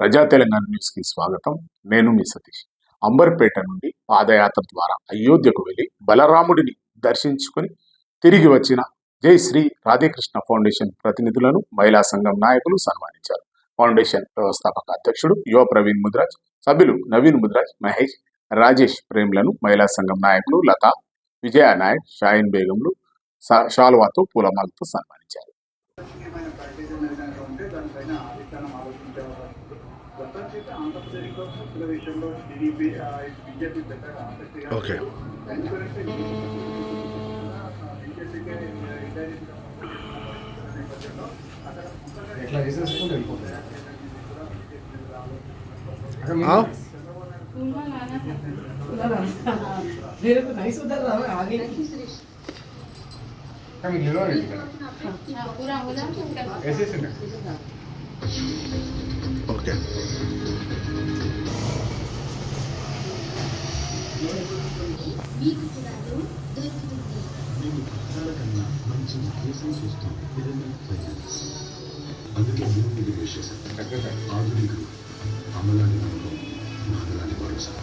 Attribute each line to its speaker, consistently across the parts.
Speaker 1: ప్రజా తెలంగాణ న్యూస్కి స్వాగతం. నేను మీ సతీష్. అంబర్పేట నుండి పాదయాత్ర ద్వారా అయోధ్యకు వెళ్ళి బలరాముడిని దర్శించుకొని తిరిగి వచ్చిన జై శ్రీ రాధాకృష్ణ ఫౌండేషన్ ప్రతినిధులను మహిళా సంఘం నాయకులు సన్మానించారు. ఫౌండేషన్ వ్యవస్థాపక అధ్యక్షుడు యువ ప్రవీణ్ ముద్రాజ్ సభ్యులు నవీన్ ముద్రాజ్ మహేష్ రాజేష్ ప్రేమ్లను మహిళా సంఘం నాయకులు లతా విజయ నాయక్ షాయిన్ బేగంలు షాల్వాతో పూలమాలతో సన్మానించారు.
Speaker 2: ఓకే
Speaker 3: ఎట్లా చేసేసుకుంటే వెళ్ళిపోతుంది
Speaker 2: ఓకే
Speaker 4: మీకు కూడా దొరుకుతుంది
Speaker 5: నేను పత్రాల కన్నా మంచి కేసులు చూస్తాం పిరమిడ్ ఫైనాన్స్ అందుకే మేము ఇది వేసేసాం ఆధునికులు అమలాని నమ్మకం నాగలాని భరోసా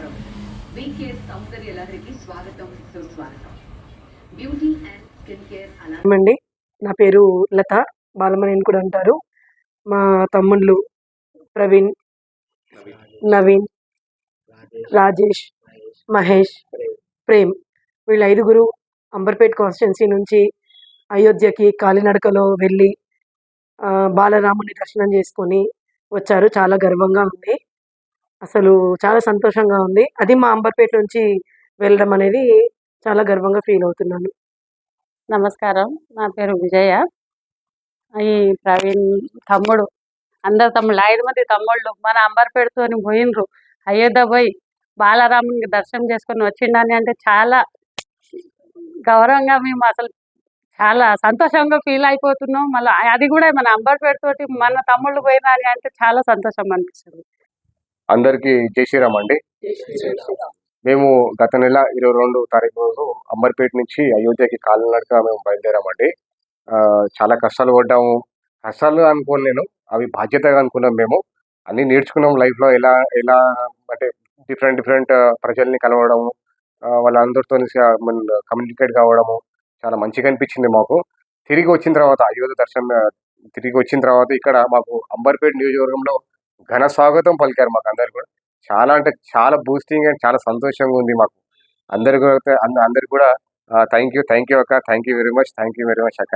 Speaker 6: నమస్కారం. వీకే సౌందర్య లహరికి స్వాగతం సుస్వాగతం. బ్యూటీ అండ్ స్కిన్ కేర్ అలా
Speaker 7: అండి నా పేరు లత బాలమణిని కూడా అంటారు. మా తమ్ముళ్ళు ప్రవీణ్ నవీన్ రాజేష్ మహేష్ ప్రేమ్. వీళ్ళ ఐదుగురు అంబర్పేట్ కాన్స్టిట్యున్సీ నుంచి అయోధ్యకి కాలినడకలో వెళ్ళి బాలరాముని దర్శనం చేసుకొని వచ్చారు. చాలా గర్వంగా ఉంది. అసలు చాలా సంతోషంగా ఉంది. అది మా అంబర్పేట నుంచి వెళ్ళడం అనేది చాలా గర్వంగా ఫీల్ అవుతున్నాను.
Speaker 8: నమస్కారం. నా పేరు విజయ. ఈ ప్రవీణ్ తమ్ముడు అందరు తమ్ముళ్ళు ఐదు మంది తమ్ముళ్ళు మన అంబర్పేటతో పోయినరు. అయోధ్య పోయి బాలరామునికి దర్శనం చేసుకుని వచ్చిండని అంటే చాలా గౌరవంగా మేము అసలు చాలా సంతోషంగా ఫీల్ అయిపోతున్నాం. మళ్ళీ అది కూడా మన అంబర్పేటతోటి మన తమ్ముళ్ళు పోయినా అని అంటే చాలా సంతోషం అనిపిస్తుంది.
Speaker 9: అందరికీ జై శ్రీరామ్ అండి. మేము గత నెల ఇరవై రెండు తారీఖు రోజు అంబర్పేట నుంచి అయోధ్యకి కాలినడక మేము బయలుదేరామండి. చాలా కష్టాలు పడ్డాము. కష్టాలు అనుకోను నేను. అవి బాధ్యతగా అనుకున్నాం మేము. అన్ని నేర్చుకున్నాం లైఫ్లో ఎలా ఎలా అంటే డిఫరెంట్ డిఫరెంట్ ప్రజల్ని కలవడము వాళ్ళందరితో కమ్యూనికేట్ కావడము చాలా మంచిగా అనిపించింది మాకు. తిరిగి వచ్చిన తర్వాత అయోధ్య దర్శనం తిరిగి వచ్చిన తర్వాత ఇక్కడ మాకు అంబర్పేట నియోజకవర్గంలో ఘన స్వాగతం పలికారు మాకు అందరు కూడా. చాలా అంటే చాలా బూస్టింగ్ అండ్ చాలా సంతోషంగా ఉంది మాకు. అందరు కూడా కూడా థ్యాంక్ యూ థ్యాంక్ యూ అక్క thank you very much thank you very much అక్క.